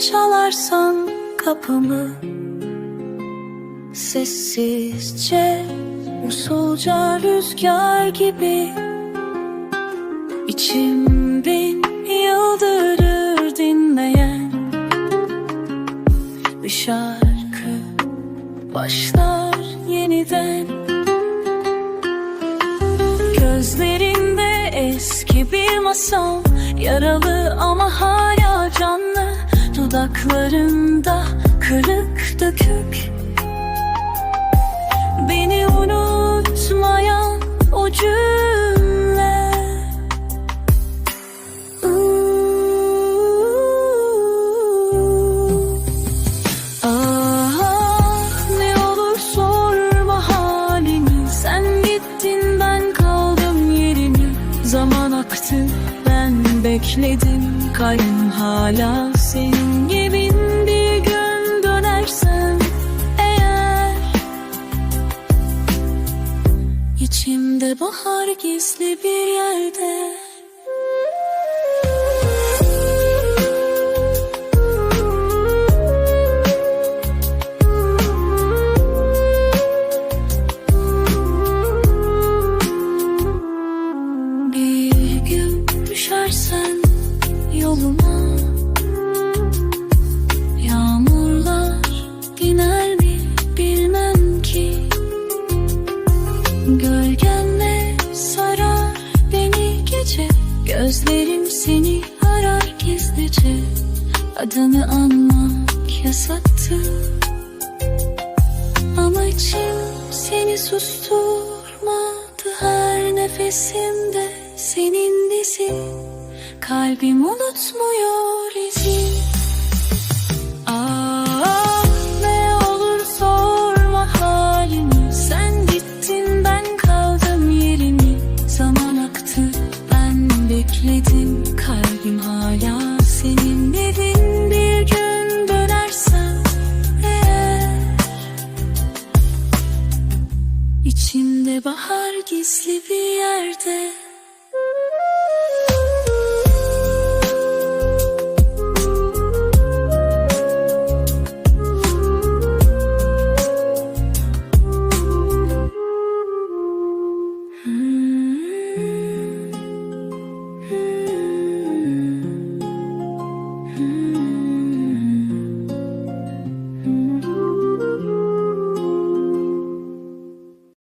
çalarsan kapımı Sessizce usulca rüzgar gibi. İçim bin yıldırır dinleyen Bir şarkı başlar yeniden. Gözlerinde eski bir masal Yaralı ama hala canlı Dudaklarında kırık dökük. Beni unutmayan o cümle. Ah ne olur sorma halini. Sen gittin ben kaldım yerini. Zaman aktı bekledim. Kalbim hala senin gibi bir gün dönersen Eğer. İçimde bahar gizli bir yerde düşersen yoluma Yağmurlar iner mi bilmem ki. Gölgenle sarar beni gece Gözlerim seni arar gizlice. Adını anmak yasaktı Ama içim seni susturmadı. Her nefesimde senin izin Kalbim unutmuyor izin Ah ne olur sorma halimi. Sen gittin ben kaldım yerimi. Zaman aktı ben bekledim. Kalbim hala senin dedin. Bir gün dönersen eğer. İçimde bahar gizli bir yerde